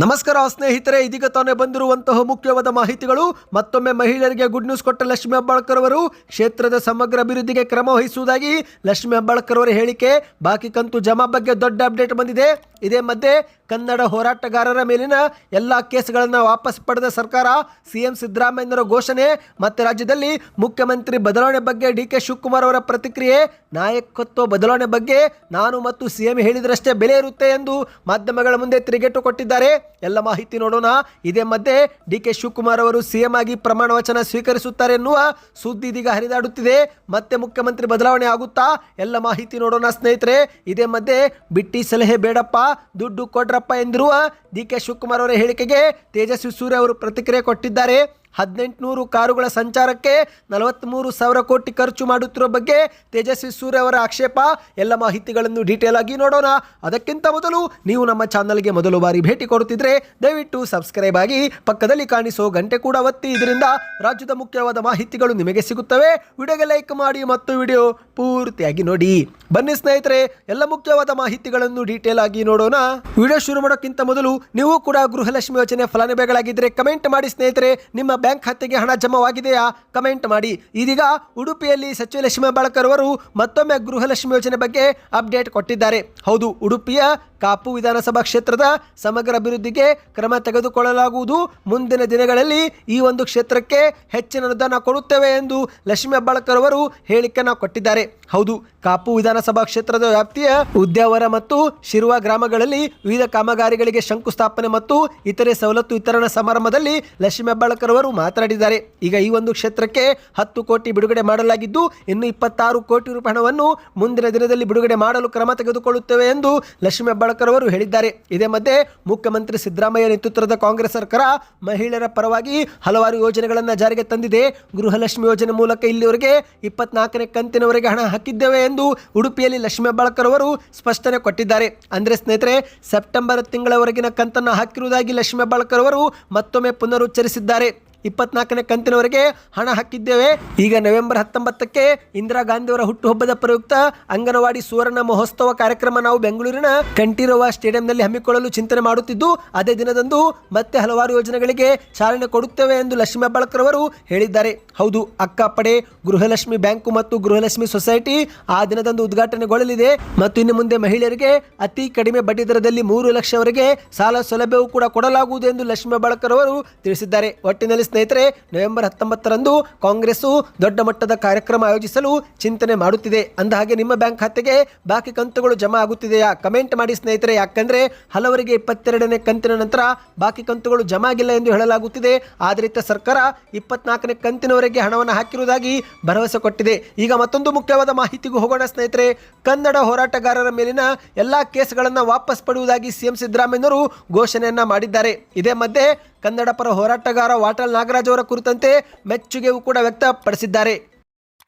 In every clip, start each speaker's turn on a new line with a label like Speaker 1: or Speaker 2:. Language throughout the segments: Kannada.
Speaker 1: ನಮಸ್ಕಾರ ಸ್ನೇಹಿತರೆ, ಇದೀಗ ತಾನೇ ಬಂದಿರುವಂತಹ ಮುಖ್ಯವಾದ ಮಾಹಿತಿಗಳು. ಮತ್ತೊಮ್ಮೆ ಮಹಿಳೆಯರಿಗೆ ಗುಡ್ ನ್ಯೂಸ್ ಕೊಟ್ಟ ಲಕ್ಷ್ಮೀ ಹೆಬ್ಬಾಳ್ಕರ್ ಅವರು, ಕ್ಷೇತ್ರದ ಸಮಗ್ರ ಅಭಿವೃದ್ಧಿಗೆ ಕ್ರಮ ವಹಿಸುವುದಾಗಿ ಲಕ್ಷ್ಮೀ ಹೆಬ್ಬಾಳ್ಕರ್ ಅವರ ಹೇಳಿಕೆ. ಬಾಕಿ ಕಂತು ಜಮಾ ಬಗ್ಗೆ ದೊಡ್ಡ ಅಪ್ಡೇಟ್ ಬಂದಿದೆ. ಇದೇ ಮಧ್ಯೆ ಕನ್ನಡ ಹೋರಾಟಗಾರರ ಮೇಲಿನ ಎಲ್ಲ ಕೇಸ್ಗಳನ್ನು ವಾಪಸ್ ಪಡೆದ ಸರ್ಕಾರ, ಸಿಎಂ ಸಿದ್ದರಾಮಯ್ಯನವರ ಘೋಷಣೆ. ಮತ್ತು ರಾಜ್ಯದಲ್ಲಿ ಮುಖ್ಯಮಂತ್ರಿ ಬದಲಾವಣೆ ಬಗ್ಗೆ ಡಿ ಕೆ ಶಿವಕುಮಾರ್ ಅವರ ಪ್ರತಿಕ್ರಿಯೆ. ನಾಯಕತ್ವ ಬದಲಾವಣೆ ಬಗ್ಗೆ ನಾನು ಮತ್ತು ಸಿಎಂ ಹೇಳಿದರಷ್ಟೇ ಬೆಲೆ ಇರುತ್ತೆ ಎಂದು ಮಾಧ್ಯಮಗಳ ಮುಂದೆ ತಿರುಗೇಟು ಕೊಟ್ಟಿದ್ದಾರೆ. ಎಲ್ಲ ಮಾಹಿತಿ ನೋಡೋಣ. ಇದೇ ಮಧ್ಯೆ ಡಿ ಕೆ ಶಿವಕುಮಾರ್ ಅವರು ಸಿಎಂ ಆಗಿ ಪ್ರಮಾಣ ವಚನ ಸ್ವೀಕರಿಸುತ್ತಾರೆ ಎನ್ನುವ ಸುದ್ದಿ ಇದೀಗ ಹರಿದಾಡುತ್ತಿದೆ. ಮತ್ತೆ ಮುಖ್ಯಮಂತ್ರಿ ಬದಲಾವಣೆ ಆಗುತ್ತಾ? ಎಲ್ಲ ಮಾಹಿತಿ ನೋಡೋಣ ಸ್ನೇಹಿತರೆ. ಇದೇ ಮಧ್ಯೆ ಬಿಟ್ಟಿ ಸಲಹೆ ಬೇಡಪ್ಪ, ದುಡ್ಡು ಕೊಡ್ರಪ್ಪ ಎಂದಿರುವ ಡಿ ಕೆ ಶಿವಕುಮಾರ್ ಅವರ ಹೇಳಿಕೆಗೆ ತೇಜಸ್ವಿ ಸೂರ್ಯ ಅವರು ಪ್ರತಿಕ್ರಿಯೆ ಕೊಟ್ಟಿದ್ದಾರೆ. ಹದಿನೆಂಟುನೂರು ಕಾರುಗಳ ಸಂಚಾರಕ್ಕೆ ನಲವತ್ತ್ಮೂರು ಸಾವಿರ ಕೋಟಿ ಖರ್ಚು ಮಾಡುತ್ತಿರುವ ಬಗ್ಗೆ ತೇಜಸ್ವಿ ಸೂರ್ಯ ಅವರ ಆಕ್ಷೇಪ. ಎಲ್ಲ ಮಾಹಿತಿಗಳನ್ನು ಡೀಟೇಲ್ ಆಗಿ ನೋಡೋಣ. ಅದಕ್ಕಿಂತ ಮೊದಲು ನೀವು ನಮ್ಮ ಚಾನಲ್ಗೆ ಮೊದಲು ಬಾರಿ ಭೇಟಿ ಕೊಡುತ್ತಿದ್ರೆ ದಯವಿಟ್ಟು ಸಬ್ಸ್ಕ್ರೈಬ್ ಆಗಿ ಪಕ್ಕದಲ್ಲಿ ಕಾಣಿಸೋ ಗಂಟೆ ಕೂಡ ಒತ್ತಿ. ಇದರಿಂದ ರಾಜ್ಯದ ಮುಖ್ಯವಾದ ಮಾಹಿತಿಗಳು ನಿಮಗೆ ಸಿಗುತ್ತವೆ. ವಿಡಿಯೋಗೆ ಲೈಕ್ ಮಾಡಿ ಮತ್ತು ವಿಡಿಯೋ ಪೂರ್ತಿಯಾಗಿ ನೋಡಿ. ಬನ್ನಿ ಸ್ನೇಹಿತರೆ, ಎಲ್ಲ ಮುಖ್ಯವಾದ ಮಾಹಿತಿಗಳನ್ನು ಡೀಟೇಲ್ ಆಗಿ ನೋಡೋಣ. ವಿಡಿಯೋ ಶುರು ಮಾಡೋಕ್ಕಿಂತ ಮೊದಲು ನೀವು ಕೂಡ ಗೃಹಲಕ್ಷ್ಮಿ ಯೋಜನೆ ಫಲಾನುಭವಿಗಳಾಗಿದ್ದರೆ ಕಮೆಂಟ್ ಮಾಡಿ ಸ್ನೇಹಿತರೆ. ನಿಮ್ಮ ಬ್ಯಾಂಕ್ ಖಾತೆಗೆ ಹಣ ಜಮಾವಾಗಿದೆಯಾ? ಕಮೆಂಟ್ ಮಾಡಿ. ಇದೀಗ ಉಡುಪಿಯಲ್ಲಿ ಸಚಿವ ಲಕ್ಷ್ಮೀ ಬಾಳಕರ್ ಅವರು ಮತ್ತೊಮ್ಮೆ ಗೃಹಲಕ್ಷ್ಮಿ ಯೋಜನೆ ಬಗ್ಗೆ ಅಪ್ಡೇಟ್ ಕೊಟ್ಟಿದ್ದಾರೆ. ಹೌದು, ಉಡುಪಿಯ ಕಾಪು ವಿಧಾನಸಭಾ ಕ್ಷೇತ್ರದ ಸಮಗ್ರ ಅಭಿವೃದ್ಧಿಗೆ ಕ್ರಮ ತೆಗೆದುಕೊಳ್ಳಲಾಗುವುದು. ಮುಂದಿನ ದಿನಗಳಲ್ಲಿ ಈ ಒಂದು ಕ್ಷೇತ್ರಕ್ಕೆ ಹೆಚ್ಚಿನ ಅನುದಾನ ಕೊಡುತ್ತೇವೆ ಎಂದು ಲಕ್ಷ್ಮೀ ಹೆಬ್ಬಾಳ್ಕರ್ ಅವರು ಹೇಳಿಕೆಯನ್ನು ಕೊಟ್ಟಿದ್ದಾರೆ. ಹೌದು, ಕಾಪು ವಿಧಾನಸಭಾ ಕ್ಷೇತ್ರದ ವ್ಯಾಪ್ತಿಯ ಉದ್ಯಾವರ ಮತ್ತು ಶಿರುವ ಗ್ರಾಮಗಳಲ್ಲಿ ವಿವಿಧ ಕಾಮಗಾರಿಗಳಿಗೆ ಶಂಕುಸ್ಥಾಪನೆ ಮತ್ತು ಇತರೆ ಸವಲತ್ತು ವಿತರಣಾ ಸಮಾರಂಭದಲ್ಲಿ ಲಕ್ಷ್ಮೀ ಹೆಬ್ಬಾಳ್ಕರ್ ಅವರು ಮಾತನಾಡಿದ್ದಾರೆ. ಈಗ ಈ ಒಂದು ಕ್ಷೇತ್ರಕ್ಕೆ ಹತ್ತು ಕೋಟಿ ಬಿಡುಗಡೆ ಮಾಡಲಾಗಿದ್ದು, ಇನ್ನು ಇಪ್ಪತ್ತಾರು ಕೋಟಿ ರೂಪಾಯಿ ಹಣವನ್ನು ಮುಂದಿನ ದಿನದಲ್ಲಿ ಬಿಡುಗಡೆ ಮಾಡಲು ಕ್ರಮ ತೆಗೆದುಕೊಳ್ಳುತ್ತೇವೆ ಎಂದು ಲಕ್ಷ್ಮೀ ಅವರು ಹೇಳಿದ್ದಾರೆ. ಇದೇ ಮಧ್ಯೆ ಮುಖ್ಯಮಂತ್ರಿ ಸಿದ್ದರಾಮಯ್ಯ ನೇತೃತ್ವದ ಕಾಂಗ್ರೆಸ್ ಸರ್ಕಾರ ಮಹಿಳೆಯರ ಪರವಾಗಿ ಹಲವಾರು ಯೋಜನೆಗಳನ್ನು ಜಾರಿಗೆ ತಂದಿದೆ. ಗೃಹಲಕ್ಷ್ಮಿ ಯೋಜನೆ ಮೂಲಕ ಇಲ್ಲಿವರೆಗೆ ಇಪ್ಪತ್ನಾಲ್ಕನೇ ಕಂತಿನವರೆಗೆ ಹಣ ಹಾಕಿದ್ದೇವೆ ಎಂದು ಉಡುಪಿಯಲ್ಲಿ ಲಕ್ಷ್ಮೀ ಹೆಬ್ಬಾಳ್ಕರ್ ಅವರು ಸ್ಪಷ್ಟನೆ ಕೊಟ್ಟಿದ್ದಾರೆ. ಅಂದರೆ ಸ್ನೇಹಿತರೆ, ಸೆಪ್ಟೆಂಬರ್ ತಿಂಗಳವರೆಗಿನ ಕಂತನ್ನು ಹಾಕಿರುವುದಾಗಿ ಲಕ್ಷ್ಮೀ ಹೆಬ್ಬಾಳ್ಕರ್ ಅವರು ಮತ್ತೊಮ್ಮೆ ಪುನರುಚ್ಚರಿಸಿದ್ದಾರೆ. ಇಪ್ಪತ್ನಾಲ್ಕನೇ ಕಂತಿನವರೆಗೆ ಹಣ ಹಾಕಿದ್ದೇವೆ. ಈಗ ನವೆಂಬರ್ ಹತ್ತೊಂಬತ್ತಕ್ಕೆ ಇಂದಿರಾ ಗಾಂಧಿಯವರ ಹುಟ್ಟುಹಬ್ಬದ ಪ್ರಯುಕ್ತ ಅಂಗನವಾಡಿ ಸುವರ್ಣ ಮಹೋತ್ಸವ ಕಾರ್ಯಕ್ರಮ ನಾವು ಬೆಂಗಳೂರಿನ ಕಂಠೀರವ ಸ್ಟೇಡಿಯಂನಲ್ಲಿ ಹಮ್ಮಿಕೊಳ್ಳಲು ಚಿಂತನೆ ಮಾಡುತ್ತಿದ್ದು, ಅದೇ ದಿನದಂದು ಮತ್ತೆ ಹಲವಾರು ಯೋಜನೆಗಳಿಗೆ ಚಾಲನೆ ಕೊಡುತ್ತೇವೆ ಎಂದು ಲಕ್ಷ್ಮೀ ಅವರು ಹೇಳಿದ್ದಾರೆ. ಹೌದು ಅಕ್ಕಪಡೆ ಗೃಹಲಕ್ಷ್ಮಿ ಬ್ಯಾಂಕು ಮತ್ತು ಗೃಹಲಕ್ಷ್ಮಿ ಸೊಸೈಟಿ ಆ ದಿನದಂದು ಉದ್ಘಾಟನೆಗೊಳ್ಳಲಿದೆ ಮತ್ತು ಇನ್ನು ಮುಂದೆ ಮಹಿಳೆಯರಿಗೆ ಅತಿ ಕಡಿಮೆ ಬಡ್ಡಿ ದರದಲ್ಲಿ ಮೂರು ಲಕ್ಷವರೆಗೆ ಸಾಲ ಸೌಲಭ್ಯವೂ ಕೂಡ ಕೊಡಲಾಗುವುದು ಎಂದು ಲಕ್ಷ್ಮೀ ಹೆಬ್ಬಾಳ್ಕರ್ ಅವರು ತಿಳಿಸಿದ್ದಾರೆ. ಒಟ್ಟಿನಲ್ಲಿ ಸ್ನೇಹಿತರೆ, ನವೆಂಬರ್ ಹತ್ತೊಂಬತ್ತರಂದು ಕಾಂಗ್ರೆಸ್ಸು ದೊಡ್ಡ ಮಟ್ಟದ ಕಾರ್ಯಕ್ರಮ ಆಯೋಜಿಸಲು ಚಿಂತನೆ ಮಾಡುತ್ತಿದೆ. ಅಂದ ಹಾಗೆ ನಿಮ್ಮ ಬ್ಯಾಂಕ್ ಖಾತೆಗೆ ಬಾಕಿ ಕಂತುಗಳು ಜಮಾ ಆಗುತ್ತಿದೆಯಾ? ಕಮೆಂಟ್ ಮಾಡಿ ಸ್ನೇಹಿತರೆ, ಯಾಕಂದ್ರೆ ಹಲವರಿಗೆ ಇಪ್ಪತ್ತೆರಡನೇ ಕಂತಿನ ನಂತರ ಬಾಕಿ ಕಂತುಗಳು ಜಮಾ ಆಗಿಲ್ಲ ಎಂದು ಹೇಳಲಾಗುತ್ತಿದೆ. ಆದರಿತ ಸರ್ಕಾರ ಇಪ್ಪತ್ನಾಲ್ಕನೇ ಕಂತಿನವರೆಗೆ ಹಣವನ್ನು ಹಾಕಿರುವುದಾಗಿ ಭರವಸೆ ಕೊಟ್ಟಿದೆ. ಈಗ ಮತ್ತೊಂದು ಮುಖ್ಯವಾದ ಮಾಹಿತಿಗೂ ಹೋಗೋಣ ಸ್ನೇಹಿತರೆ. ಕನ್ನಡ ಹೋರಾಟಗಾರರ ಮೇಲಿನ ಎಲ್ಲಾ ಕೇಸ್ಗಳನ್ನು ವಾಪಸ್ ಪಡೆಯುವುದಾಗಿ ಸಿಎಂ ಸಿದ್ದರಾಮಯ್ಯನವರು ಘೋಷಣೆಯನ್ನ ಮಾಡಿದ್ದಾರೆ. ಇದೇ ಮಧ್ಯೆ ಕನ್ನಡ ಪರ ಹೋರಾಟಗಾರ ವಾಟಲ್ ನಾಗರಾಜ್ ಅವರ ಕುರಿತಂತೆ ಮೆಚ್ಚುಗೆಯೂ ಕೂಡ ವ್ಯಕ್ತಪಡಿಸಿದ್ದಾರೆ.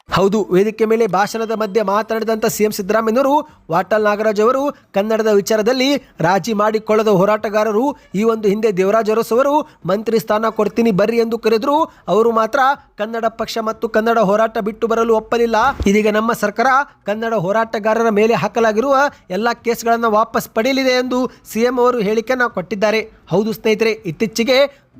Speaker 1: ಹೌದು, ವೇದಿಕೆ ಮೇಲೆ ಭಾಷಣದ ಮಧ್ಯೆ ಮಾತನಾಡಿದಂಥ ಸಿಎಂ ಸಿದ್ದರಾಮಯ್ಯನವರು ವಾಟಾಲ್ ನಾಗರಾಜ್ ಅವರು, ಕನ್ನಡದ ವಿಚಾರದಲ್ಲಿ ರಾಜಿ ಮಾಡಿಕೊಳ್ಳದ ಹೋರಾಟಗಾರರು, ಈ ಒಂದು ಹಿಂದೆ ದೇವರಾಜ್ ಅರಸ್ ಅವರು, ಮಂತ್ರಿ ಸ್ಥಾನ ಕೊಡ್ತೀನಿ ಬರ್ರಿ ಎಂದು ಕರೆದ್ರು, ಅವರು ಮಾತ್ರ ಕನ್ನಡ ಪಕ್ಷ ಮತ್ತು ಕನ್ನಡ ಹೋರಾಟ ಬಿಟ್ಟು ಬರಲು ಒಪ್ಪಲಿಲ್ಲ. ಇದೀಗ ನಮ್ಮ ಸರ್ಕಾರ ಕನ್ನಡ ಹೋರಾಟಗಾರರ ಮೇಲೆ ಹಾಕಲಾಗಿರುವ ಎಲ್ಲ ಕೇಸ್ಗಳನ್ನು ವಾಪಸ್ ಪಡೆಯಲಿದೆ ಎಂದು ಸಿಎಂ ಅವರು ಹೇಳಿಕೆಯನ್ನು ಕೊಟ್ಟಿದ್ದಾರೆ. ಹೌದು ಸ್ನೇಹಿತರೆ, ಇತ್ತೀಚೆಗೆ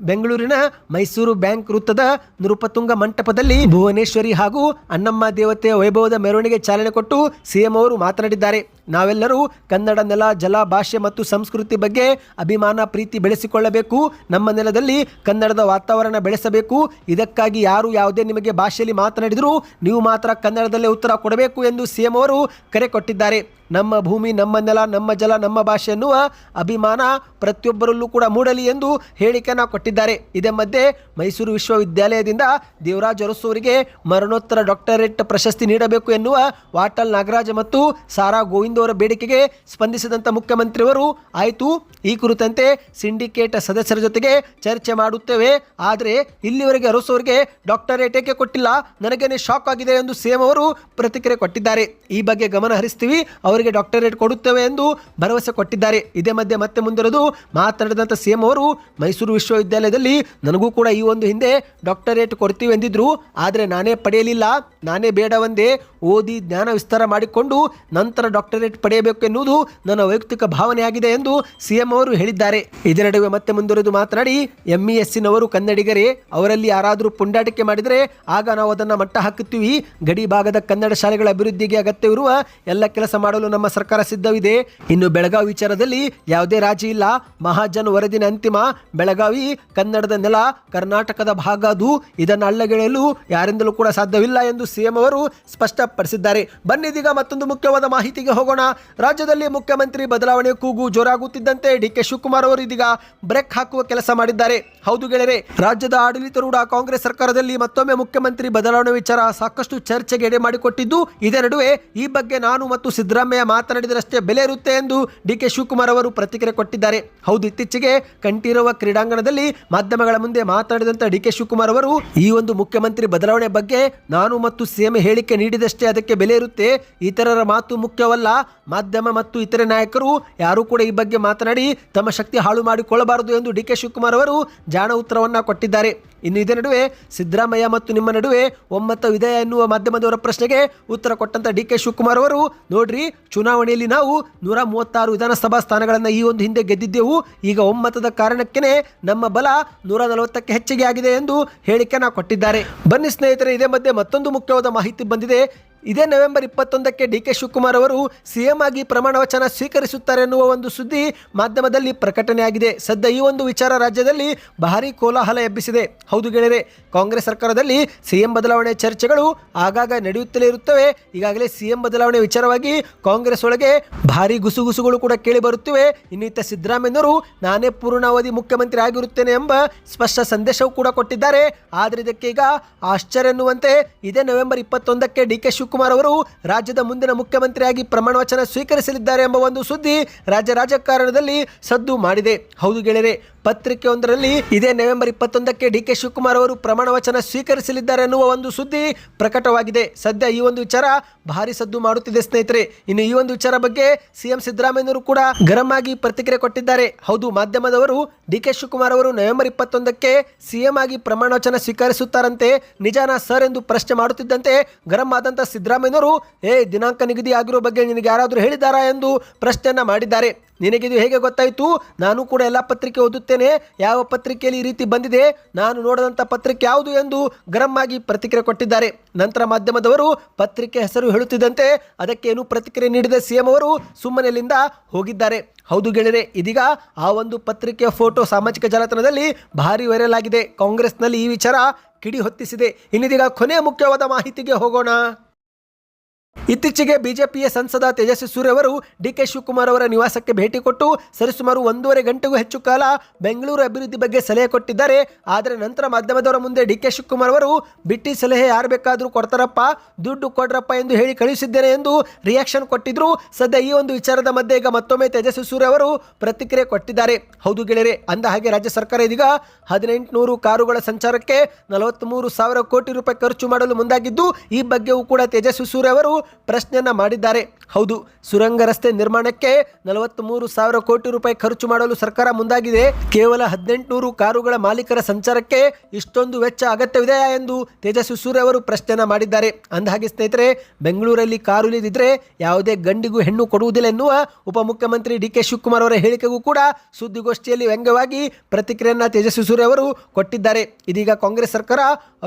Speaker 1: ಬೆಂಗಳೂರಿನ ಮೈಸೂರು ಬ್ಯಾಂಕ್ ವೃತ್ತದ ನೃಪತುಂಗ ಮಂಟಪದಲ್ಲಿ ಭುವನೇಶ್ವರಿ ಹಾಗೂ ಅಣ್ಣಮ್ಮ ದೇವತೆಯ ವೈಭವದ ಮೆರವಣಿಗೆ ಚಾಲನೆ ಕೊಟ್ಟು ಸಿಎಂ ಅವರು ಮಾತನಾಡಿದ್ದಾರೆ. ನಾವೆಲ್ಲರೂ ಕನ್ನಡ ನೆಲ, ಜಲ, ಭಾಷೆ ಮತ್ತು ಸಂಸ್ಕೃತಿ ಬಗ್ಗೆ ಅಭಿಮಾನ, ಪ್ರೀತಿ ಬೆಳೆಸಿಕೊಳ್ಳಬೇಕು. ನಮ್ಮ ನೆಲದಲ್ಲಿ ಕನ್ನಡದ ವಾತಾವರಣ ಬೆಳೆಸಬೇಕು. ಇದಕ್ಕಾಗಿ ಯಾರು ಯಾವುದೇ ನಿಮಗೆ ಭಾಷೆಯಲ್ಲಿ ಮಾತನಾಡಿದರೂ ನೀವು ಮಾತ್ರ ಕನ್ನಡದಲ್ಲೇ ಉತ್ತರ ಕೊಡಬೇಕು ಎಂದು ಸಿಎಂ ಅವರು ಕರೆ ಕೊಟ್ಟಿದ್ದಾರೆ. ನಮ್ಮ ಭೂಮಿ, ನಮ್ಮ ನೆಲ, ನಮ್ಮ ಜಲ, ನಮ್ಮ ಭಾಷೆ ಎನ್ನುವ ಅಭಿಮಾನ ಪ್ರತಿಯೊಬ್ಬರಲ್ಲೂ ಕೂಡ ಮೂಡಲಿ ಎಂದು ಹೇಳಿಕೆಯನ್ನು ಕೊಟ್ಟಿದ್ದಾರೆ. ಇದೇ ಮಧ್ಯೆ ಮೈಸೂರು ವಿಶ್ವವಿದ್ಯಾಲಯದಿಂದ ದೇವರಾಜ್ ಅರಸು ಅವರಿಗೆ ಮರಣೋತ್ತರ ಡಾಕ್ಟರೇಟ್ ಪ್ರಶಸ್ತಿ ನೀಡಬೇಕು ಎನ್ನುವ ವಾಟಲ್ ನಾಗರಾಜ ಮತ್ತು ಸಾರಾ ಗೋವಿಂದ್ ಅವರ ಬೇಡಿಕೆಗೆ ಸ್ಪಂದಿಸಿದಂಥ ಮುಖ್ಯಮಂತ್ರಿಯವರು ಆಯಿತು. ಈ ಕುರಿತಂತೆ ಸಿಂಡಿಕೇಟ್ ಸದಸ್ಯರ ಜೊತೆಗೆ ಚರ್ಚೆ ಮಾಡುತ್ತೇವೆ. ಆದರೆ ಇಲ್ಲಿವರೆಗೆ ಅರಸು ಅವರಿಗೆ ಡಾಕ್ಟರೇಟ್ ಏಕೆ ಕೊಟ್ಟಿಲ್ಲ? ನನಗೇನೆ ಶಾಕ್ ಆಗಿದೆ ಎಂದು ಸೇಮ್ ಅವರು ಪ್ರತಿಕ್ರಿಯೆ ಕೊಟ್ಟಿದ್ದಾರೆ. ಈ ಬಗ್ಗೆ ಗಮನ ಹರಿಸ್ತೀವಿ ಅವರಿಗೆ ಡಾಕ್ಟರೇಟ್ ಕೊಡುತ್ತೇವೆ ಎಂದು ಭರವಸೆ ಕೊಟ್ಟಿದ್ದಾರೆ. ಇದೇ ಮಧ್ಯೆ ಮತ್ತೆ ಮುಂದಿರೋದು ಮಾತನಾಡಿದಂಥ ಸಿಎಂ ಅವರು, ಮೈಸೂರು ವಿಶ್ವವಿದ್ಯಾಲಯದಲ್ಲಿ ನನಗೂ ಕೂಡ ಈ ಒಂದು ಹಿಂದೆ ಡಾಕ್ಟರೇಟ್ ಕೊಡ್ತೀವಿ ಎಂದಿದ್ರು. ಆದರೆ ನಾನೇ ಪಡೆಯಲಿಲ್ಲ. ನಾನೇ ಬೇಡವೆಂದೇ ಓದಿ ಜ್ಞಾನ ವಿಸ್ತಾರ ಮಾಡಿಕೊಂಡು ನಂತರ ಡಾಕ್ಟರೇಟ್ ಪಡೆಯಬೇಕು ಎನ್ನುವುದು ನನ್ನ ವೈಯಕ್ತಿಕ ಭಾವನೆಯಾಗಿದೆ ಎಂದು ಸಿಎಂ ಅವರು ಹೇಳಿದ್ದಾರೆ. ಇದರ ನಡುವೆ ಮತ್ತೆ ಮುಂದುವರೆದು ಮಾತನಾಡಿ ಎಂಇ ಎಸ್ಸಿನವರು ಕನ್ನಡಿಗರೇ. ಅವರಲ್ಲಿ ಯಾರಾದರೂ ಪುಂಡಾಟಿಕೆ ಮಾಡಿದರೆ ಆಗ ನಾವು ಅದನ್ನು ಮಟ್ಟ ಹಾಕುತ್ತೀವಿ. ಗಡಿ ಭಾಗದ ಕನ್ನಡ ಶಾಲೆಗಳ ಅಭಿವೃದ್ಧಿಗೆ ಅಗತ್ಯವಿರುವ ಎಲ್ಲ ಕೆಲಸ ಮಾಡಲು ನಮ್ಮ ಸರ್ಕಾರ ಸಿದ್ಧವಿದೆ. ಇನ್ನು ಬೆಳಗಾವಿ ವಿಚಾರದಲ್ಲಿ ಯಾವುದೇ ರಾಜಿ ಇಲ್ಲ. ಮಹಾಜನ್ ವರದಿನ ಅಂತಿಮ. ಬೆಳಗಾವಿ, ಕನ್ನಡದ ನೆಲ, ಕರ್ನಾಟಕದ ಭಾಗ ಅದು. ಇದನ್ನು ಅಲ್ಲಗೆಳೆಯಲು ಯಾರಿಂದಲೂ ಕೂಡ ಸಾಧ್ಯವಿಲ್ಲ ಎಂದು ಸಿಎಂ ಅವರು ಸ್ಪಷ್ಟಪಡಿಸಿದ್ದಾರೆ. ಬನ್ನಿದೀಗ ಮತ್ತೊಂದು ಮುಖ್ಯವಾದ ಮಾಹಿತಿಗೆ ಹೋಗೋಣ. ರಾಜ್ಯದಲ್ಲಿ ಮುಖ್ಯಮಂತ್ರಿ ಬದಲಾವಣೆ ಕೂಗು ಜೋರಾಗುತ್ತಿದ್ದಂತೆ ಡಿ ಕೆ ಶಿವಕುಮಾರ್ ಅವರು ಇದೀಗ ಬ್ರೇಕ್ ಹಾಕುವ ಕೆಲಸ ಮಾಡಿದ್ದಾರೆ. ಹೌದು ಗೆಳೆಯರೆ, ರಾಜ್ಯದ ಆಡಳಿತರೂಢ ಕಾಂಗ್ರೆಸ್ ಸರ್ಕಾರದಲ್ಲಿ ಮತ್ತೊಮ್ಮೆ ಮುಖ್ಯಮಂತ್ರಿ ಬದಲಾವಣೆ ವಿಚಾರ ಸಾಕಷ್ಟು ಚರ್ಚೆಗೆ ಎಡೆ ಮಾಡಿಕೊಟ್ಟಿದ್ದು, ಇದೇ ನಡುವೆ ಈ ಬಗ್ಗೆ ನಾನು ಮತ್ತು ಸಿದ್ದರಾಮಯ್ಯ ಮಾತನಾಡಿದರಷ್ಟೇ ಬೆಲೆ ಇರುತ್ತೆ ಎಂದು ಡಿ ಕೆ ಶಿವಕುಮಾರ್ ಅವರು ಪ್ರತಿಕ್ರಿಯೆ ಕೊಟ್ಟಿದ್ದಾರೆ. ಹೌದು, ಇತ್ತೀಚೆಗೆ ಕಂಠೀರವ ಕ್ರೀಡಾಂಗಣದಲ್ಲಿ ಮಾಧ್ಯಮಗಳ ಮುಂದೆ ಮಾತನಾಡಿದಂಥ ಡಿ ಕೆ ಶಿವಕುಮಾರ್ ಅವರು, ಈ ಒಂದು ಮುಖ್ಯಮಂತ್ರಿ ಬದಲಾವಣೆ ಬಗ್ಗೆ ನಾನು ಮತ್ತು ಸಿಎಂ ಹೇಳಿಕೆ ನೀಡಿದಷ್ಟೇ ಅದಕ್ಕೆ ಬೆಲೆ ಇರುತ್ತೆ, ಇತರರ ಮಾತು ಮುಖ್ಯವಲ್ಲ. ಮಾಧ್ಯಮ ಮತ್ತು ಇತರೆ ನಾಯಕರು ಯಾರೂ ಕೂಡ ಈ ಬಗ್ಗೆ ಮಾತನಾಡಿ ತಮ್ಮ ಶಕ್ತಿ ಹಾಳು ಮಾಡಿಕೊಳ್ಳಬಾರದು ಎಂದು ಡಿ ಕೆ ಶಿವಕುಮಾರ್ ಅವರು ಜಾಣ ಉತ್ತರವನ್ನು ಕೊಟ್ಟಿದ್ದಾರೆ. ಇನ್ನು ಇದೇ ನಡುವೆ ಸಿದ್ದರಾಮಯ್ಯ ಮತ್ತು ನಿಮ್ಮ ನಡುವೆ ಒಮ್ಮತವಿದೆ ಎನ್ನುವ ಮಾಧ್ಯಮದವರ ಪ್ರಶ್ನೆಗೆ ಉತ್ತರ ಕೊಟ್ಟಂತ ಡಿ ಕೆ ಶಿವಕುಮಾರ್ ಅವರು, ನೋಡ್ರಿ, ಚುನಾವಣೆಯಲ್ಲಿ ನಾವು ನೂರ ಮೂವತ್ತಾರು ವಿಧಾನಸಭಾ ಸ್ಥಾನಗಳನ್ನು ಈ ಒಂದು ಹಿಂದೆ ಗೆದ್ದಿದ್ದೆವು. ಈಗ ಒಮ್ಮತದ ಕಾರಣಕ್ಕೇ ನಮ್ಮ ಬಲ ನೂರ ನಲವತ್ತಕ್ಕೆ ಹೆಚ್ಚಿಗೆ ಆಗಿದೆ ಎಂದು ಹೇಳಿಕೆನ ಕೊಟ್ಟಿದ್ದಾರೆ. ಬನ್ನಿ ಸ್ನೇಹಿತರೆ, ಇದೇ ಮಧ್ಯೆ ಮತ್ತೊಂದು ಮುಖ್ಯವಾದ ಮಾಹಿತಿ ಬಂದಿದೆ. ಇದೇ ನವೆಂಬರ್ ಇಪ್ಪತ್ತೊಂದಕ್ಕೆ ಡಿ ಕೆ ಶಿವಕುಮಾರ್ ಅವರು ಸಿಎಂ ಆಗಿ ಪ್ರಮಾಣ ವಚನ ಸ್ವೀಕರಿಸುತ್ತಾರೆ ಎನ್ನುವ ಒಂದು ಸುದ್ದಿ ಮಾಧ್ಯಮದಲ್ಲಿ ಪ್ರಕಟಣೆಯಾಗಿದೆ ಸದ್ಯ ಈ ಒಂದು ವಿಚಾರ ರಾಜ್ಯದಲ್ಲಿ ಭಾರಿ ಕೋಲಾಹಲ ಎಬ್ಬಿಸಿದೆ. ಹೌದು ಗೆಳೆಯರೆ, ಕಾಂಗ್ರೆಸ್ ಸರ್ಕಾರದಲ್ಲಿ ಸಿಎಂ ಬದಲಾವಣೆ ಚರ್ಚೆಗಳು ಆಗಾಗ ನಡೆಯುತ್ತಲೇ ಇರುತ್ತವೆ. ಈಗಾಗಲೇ ಸಿಎಂ ಬದಲಾವಣೆ ವಿಚಾರವಾಗಿ ಕಾಂಗ್ರೆಸ್ ಒಳಗೆ ಭಾರಿ ಗುಸುಗುಸುಗಳು ಕೂಡ ಕೇಳಿ ಬರುತ್ತಿವೆ. ಇನ್ನಿತ್ತ ಸಿದ್ದರಾಮಯ್ಯನವರು, ನಾನೇ ಪೂರ್ಣಾವಧಿ ಮುಖ್ಯಮಂತ್ರಿ ಆಗಿರುತ್ತೇನೆ ಎಂಬ ಸ್ಪಷ್ಟ ಸಂದೇಶವೂ ಕೂಡ ಕೊಟ್ಟಿದ್ದಾರೆ. ಆದರೆ ಇದಕ್ಕೆ ಈಗ ಆಶ್ಚರ್ಯ ಎನ್ನುವಂತೆ ಇದೇ ನವೆಂಬರ್ ಇಪ್ಪತ್ತೊಂದಕ್ಕೆ ಡಿ ಕೆ ಅವರು ರಾಜ್ಯದ ಮುಂದಿನ ಮುಖ್ಯಮಂತ್ರಿಯಾಗಿ ಪ್ರಮಾಣ ವಚನ ಸ್ವೀಕರಿಸಲಿದ್ದಾರೆ ಎಂಬ ಒಂದು ಸುದ್ದಿ ರಾಜ್ಯ ರಾಜಕಾರಣದಲ್ಲಿ ಸದ್ದು ಮಾಡಿದೆ. ಹೌದು ಗೆಳೆಯರೆ, ಪತ್ರಿಕೆಯೊಂದರಲ್ಲಿ ಇದೇ ನವೆಂಬರ್ ಇಪ್ಪತ್ತೊಂದಕ್ಕೆ ಡಿ ಕೆ ಶಿವಕುಮಾರ್ ಅವರು ಪ್ರಮಾಣ ವಚನ ಸ್ವೀಕರಿಸಲಿದ್ದಾರೆ ಎನ್ನುವ ಒಂದು ಸುದ್ದಿ ಪ್ರಕಟವಾಗಿದೆ. ಸದ್ಯ ಈ ಒಂದು ವಿಚಾರ ಭಾರಿ ಸದ್ದು ಮಾಡುತ್ತಿದೆ ಸ್ನೇಹಿತರೆ. ಇನ್ನು ಈ ಒಂದು ವಿಚಾರ ಬಗ್ಗೆ ಸಿಎಂ ಸಿದ್ದರಾಮಯ್ಯನವರು ಕೂಡ ಗರಂ ಆಗಿ ಪ್ರತಿಕ್ರಿಯೆ ಕೊಟ್ಟಿದ್ದಾರೆ. ಹೌದು, ಮಾಧ್ಯಮದವರು ಡಿ ಕೆ ಶಿವಕುಮಾರ್ ಅವರು ನವೆಂಬರ್ ಇಪ್ಪತ್ತೊಂದಕ್ಕೆ ಸಿಎಂ ಆಗಿ ಪ್ರಮಾಣ ವಚನ ಸ್ವೀಕರಿಸುತ್ತಾರಂತೆ, ನಿಜಾನ ಸರ್ ಎಂದು ಪ್ರಶ್ನೆ ಮಾಡುತ್ತಿದ್ದಂತೆ ಗರಂ ಆದಂತ ಸಿದ್ದರಾಮಯ್ಯನವರು, ಏ, ದಿನಾಂಕ ನಿಗದಿ ಆಗಿರೋ ಬಗ್ಗೆ ನಿನಗೆ ಯಾರಾದರೂ ಹೇಳಿದ್ದಾರಾ? ಎಂದು ಪ್ರಶ್ನೆಯನ್ನ ಮಾಡಿದ್ದಾರೆ. ನಿನಗಿದು ಹೇಗೆ ಗೊತ್ತಾಯಿತು? ನಾನು ಕೂಡ ಎಲ್ಲ ಪತ್ರಿಕೆ ಓದುತ್ತೇನೆ. ಯಾವ ಪತ್ರಿಕೆಯಲ್ಲಿ ಈ ರೀತಿ ಬಂದಿದೆ? ನಾನು ನೋಡದಂಥ ಪತ್ರಿಕೆ ಯಾವುದು ಎಂದು ಗರಂ ಆಗಿ ಪ್ರತಿಕ್ರಿಯೆ ಕೊಟ್ಟಿದ್ದಾರೆ. ನಂತರ ಮಾಧ್ಯಮದವರು ಪತ್ರಿಕೆ ಹೆಸರು ಹೇಳುತ್ತಿದ್ದಂತೆ ಅದಕ್ಕೆ ಏನು ಪ್ರತಿಕ್ರಿಯೆ ನೀಡಿದ ಸಿಎಂ ಅವರು ಸುಮ್ಮನೆಯಲ್ಲಿಂದ ಹೋಗಿದ್ದಾರೆ. ಹೌದು ಗೆಳೆಯರೆ, ಇದೀಗ ಆ ಒಂದು ಪತ್ರಿಕೆಯ ಫೋಟೋ ಸಾಮಾಜಿಕ ಜಾಲತಾಣದಲ್ಲಿ ಭಾರಿ ವೈರಲ್ ಆಗಿದೆ. ಕಾಂಗ್ರೆಸ್ನಲ್ಲಿ ಈ ವಿಚಾರ ಕಿಡಿ ಹೊತ್ತಿಸಿದೆ. ಇನ್ನಿದೀಗ ಕೊನೆಯ ಮುಖ್ಯವಾದ ಮಾಹಿತಿಗೆ ಹೋಗೋಣ. ಇತ್ತೀಚೆಗೆ ಬಿಜೆಪಿಯ ಸಂಸದ ತೇಜಸ್ವಿ ಸೂರ್ಯ ಅವರು ಡಿ ಕೆ ಶಿವಕುಮಾರ್ ಅವರ ನಿವಾಸಕ್ಕೆ ಭೇಟಿ ಕೊಟ್ಟು ಸರಿಸುಮಾರು ಒಂದೂವರೆ ಗಂಟೆಗೂ ಹೆಚ್ಚು ಕಾಲ ಬೆಂಗಳೂರು ಅಭಿವೃದ್ಧಿ ಬಗ್ಗೆ ಸಲಹೆ ಕೊಟ್ಟಿದ್ದಾರೆ. ಆದರೆ ನಂತರ ಮಾಧ್ಯಮದವರ ಮುಂದೆ ಡಿ ಕೆ ಶಿವಕುಮಾರ್ ಅವರು, ಬಿಟ್ಟಿ ಸಲಹೆ ಯಾರು ಬೇಕಾದರೂ ಕೊಡ್ತಾರಪ್ಪ, ದುಡ್ಡು ಕೊಡ್ರಪ್ಪ ಎಂದು ಹೇಳಿ ಕಳುಹಿಸಿದ್ದೇನೆ ಎಂದು ರಿಯಾಕ್ಷನ್ ಕೊಟ್ಟಿದ್ರು. ಸದ್ಯ ಈ ಒಂದು ವಿಚಾರದ ಮಧ್ಯೆ ಈಗ ಮತ್ತೊಮ್ಮೆ ತೇಜಸ್ವಿ ಸೂರ್ಯ ಅವರು ಪ್ರತಿಕ್ರಿಯೆ ಕೊಟ್ಟಿದ್ದಾರೆ. ಹೌದು ಗೆಳೆಯರೆ, ಅಂದ ಹಾಗೆ ರಾಜ್ಯ ಸರ್ಕಾರ ಇದೀಗ ಹದಿನೆಂಟುನೂರು ಕಾರುಗಳ ಸಂಚಾರಕ್ಕೆ ನಲವತ್ತ್ಮೂರು ಸಾವಿರ ಕೋಟಿ ರೂಪಾಯಿ ಖರ್ಚು ಮಾಡಲು ಮುಂದಾಗಿದ್ದು, ಈ ಬಗ್ಗೆಯೂ ಕೂಡ ತೇಜಸ್ವಿ ಸೂರ್ಯ ಅವರು ಪ್ರಶ್ನೆಯನ್ನ ಮಾಡಿದ್ದಾರೆ. ಹೌದು, ಸುರಂಗ ರಸ್ತೆ ನಿರ್ಮಾಣಕ್ಕೆ ನಲವತ್ತ್ಮೂರು ಸಾವಿರ ಕೋಟಿ ರೂಪಾಯಿ ಖರ್ಚು ಮಾಡಲು ಸರ್ಕಾರ ಮುಂದಾಗಿದೆ. ಕೇವಲ ಹದಿನೆಂಟುನೂರು ಕಾರುಗಳ ಮಾಲೀಕರ ಸಂಚಾರಕ್ಕೆ ಇಷ್ಟೊಂದು ವೆಚ್ಚ ಅಗತ್ಯವಿದೆಯಾ ಎಂದು ತೇಜಸ್ವಿ ಸೂರ್ಯ ಅವರು ಪ್ರಶ್ನೆಯನ್ನ ಮಾಡಿದ್ದಾರೆ. ಅಂದಹಾಗೆ ಸ್ನೇಹಿತರೆ, ಬೆಂಗಳೂರಲ್ಲಿ ಕಾರು ಇಳಿದಿದ್ರೆ ಯಾವುದೇ ಗಂಡಿಗೂ ಹೆಣ್ಣು ಕೊಡುವುದಿಲ್ಲ ಎನ್ನುವ ಉಪಮುಖ್ಯಮಂತ್ರಿ ಡಿ ಕೆ ಶಿವಕುಮಾರ್ ಅವರ ಹೇಳಿಕೆಗೂ ಕೂಡ ಸುದ್ದಿಗೋಷ್ಠಿಯಲ್ಲಿ ವ್ಯಂಗ್ಯವಾಗಿ ಪ್ರತಿಕ್ರಿಯೆಯನ್ನ ತೇಜಸ್ವಿ ಸೂರ್ಯ ಅವರು ಕೊಟ್ಟಿದ್ದಾರೆ. ಇದೀಗ ಕಾಂಗ್ರೆಸ್ ಸರ್ಕಾರ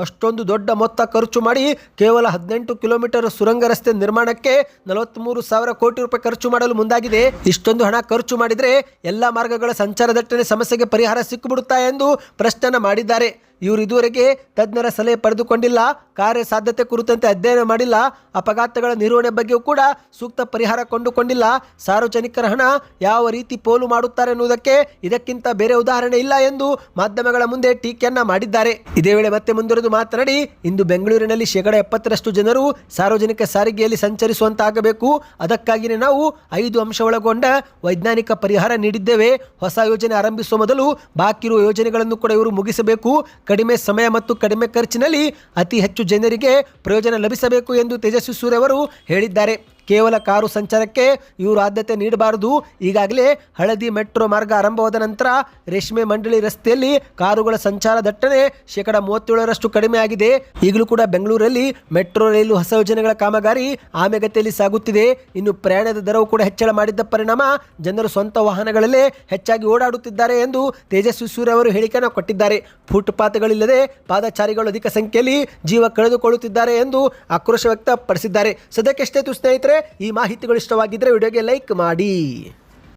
Speaker 1: ಅಷ್ಟೊಂದು ದೊಡ್ಡ ಮೊತ್ತ ಖರ್ಚು ಮಾಡಿ ಕೇವಲ ಹದಿನೆಂಟು ಕಿಲೋಮೀಟರ್ ಸುರಂಗ ರಸ್ತೆ ನಿರ್ಮಾಣಕ್ಕೆ ನಲವತ್ತ್ಮೂರು ಸಾವಿರ ಕೋಟಿ ರೂಪಾಯಿ ಖರ್ಚು ಮಾಡಲು ಮುಂದಾಗಿದೆ. ಇಷ್ಟೊಂದು ಹಣ ಖರ್ಚು ಮಾಡಿದರೆ ಎಲ್ಲ ಮಾರ್ಗಗಳ ಸಂಚಾರ ದಟ್ಟಣೆ ಸಮಸ್ಯೆಗೆ ಪರಿಹಾರ ಸಿಕ್ಕಿಬಿಡುತ್ತಾ ಎಂದು ಪ್ರಶ್ನೆ ಮಾಡಿದ್ದಾರೆ. ಇವರು ಇದುವರೆಗೆ ತಜ್ಞರ ಸಲಹೆ ಪಡೆದುಕೊಂಡಿಲ್ಲ ಕಾರ್ಯ ಸಾಧ್ಯತೆ ಕುರಿತಂತೆ ಅಧ್ಯಯನ ಮಾಡಿಲ್ಲ, ಅಪಘಾತಗಳ ನಿರ್ವಹಣೆ ಬಗ್ಗೆಯೂ ಕೂಡ ಸೂಕ್ತ ಪರಿಹಾರ ಕೊಂಡುಕೊಂಡಿಲ್ಲ. ಸಾರ್ವಜನಿಕರ ಹಣ ಯಾವ ರೀತಿ ಪೋಲು ಮಾಡುತ್ತಾರೆ ಎನ್ನುವುದಕ್ಕೆ ಇದಕ್ಕಿಂತ ಬೇರೆ ಉದಾಹರಣೆ ಇಲ್ಲ ಎಂದು ಮಾಧ್ಯಮಗಳ ಮುಂದೆ ಟೀಕೆಯನ್ನ ಮಾಡಿದ್ದಾರೆ. ಇದೇ ವೇಳೆ ಮತ್ತೆ ಮುಂದುವರೆದು ಮಾತನಾಡಿ, ಇಂದು ಬೆಂಗಳೂರಿನಲ್ಲಿ ಶೇಕಡ ಎಪ್ಪತ್ತರಷ್ಟು ಜನರು ಸಾರ್ವಜನಿಕ ಸಾರಿಗೆಯಲ್ಲಿ ಸಂಚರಿಸುವಂತಾಗಬೇಕು. ಅದಕ್ಕಾಗಿಯೇ ನಾವು ಐದು ಅಂಶ ಒಳಗೊಂಡ ವೈಜ್ಞಾನಿಕ ಪರಿಹಾರ ನೀಡಿದ್ದೇವೆ. ಹೊಸ ಯೋಜನೆ ಆರಂಭಿಸುವ ಮೊದಲು ಬಾಕಿ ಇರುವ ಯೋಜನೆಗಳನ್ನು ಕೂಡ ಇವರು ಮುಗಿಸಬೇಕು. ಕಡಿಮೆ ಸಮಯ ಮತ್ತು ಕಡಿಮೆ ಖರ್ಚಿನಲ್ಲಿ ಅತಿ ಹೆಚ್ಚು ಜನರಿಗೆ ಪ್ರಯೋಜನ ಲಭಿಸಬೇಕು ಎಂದು ತೇಜಸ್ವಿ ಸೂರ್ಯವರು ಹೇಳಿದ್ದಾರೆ. ಕೇವಲ ಕಾರು ಸಂಚಾರಕ್ಕೆ ಇವರು ಆದ್ಯತೆ ನೀಡಬಾರದು. ಈಗಾಗಲೇ ಹಳದಿ ಮೆಟ್ರೋ ಮಾರ್ಗ ಆರಂಭವಾದ ನಂತರ ರೇಷ್ಮೆ ಮಂಡಳಿ ರಸ್ತೆಯಲ್ಲಿ ಕಾರುಗಳ ಸಂಚಾರ ದಟ್ಟಣೆ ಶೇಕಡ ಮೂವತ್ತೇಳರಷ್ಟು ಕಡಿಮೆ ಆಗಿದೆ. ಈಗಲೂ ಕೂಡ ಬೆಂಗಳೂರಲ್ಲಿ ಮೆಟ್ರೋ ರೈಲು ಹೊಸ ಯೋಜನೆಗಳ ಕಾಮಗಾರಿ ಆಮೆಗತಿಯಲ್ಲಿ ಸಾಗುತ್ತಿದೆ. ಇನ್ನು ಪ್ರಯಾಣದ ದರವು ಕೂಡ ಹೆಚ್ಚಳ ಮಾಡಿದ್ದ ಪರಿಣಾಮ ಜನರು ಸ್ವಂತ ವಾಹನಗಳಲ್ಲೇ ಹೆಚ್ಚಾಗಿ ಓಡಾಡುತ್ತಿದ್ದಾರೆ ಎಂದು ತೇಜಸ್ವಿ ಸೂರ್ಯ ಅವರು ಹೇಳಿಕೆಯನ್ನು ಕೊಟ್ಟಿದ್ದಾರೆ. ಫುಟ್ಪಾತ್ಗಳಿಲ್ಲದೆ ಪಾದಚಾರಿಗಳು ಅಧಿಕ ಸಂಖ್ಯೆಯಲ್ಲಿ ಜೀವ ಕಳೆದುಕೊಳ್ಳುತ್ತಿದ್ದಾರೆ ಎಂದು ಆಕ್ರೋಶ ವ್ಯಕ್ತಪಡಿಸಿದ್ದಾರೆ. ಸದ್ಯಕ್ಕೆ ಸ್ನೇಹಿತರೆ ಈ ಮಾಹಿತಿಗಳು ಇಷ್ಟವಾಗಿದ್ದರೆ ವಿಡಿಯೋಗೆ ಲೈಕ್ ಮಾಡಿ.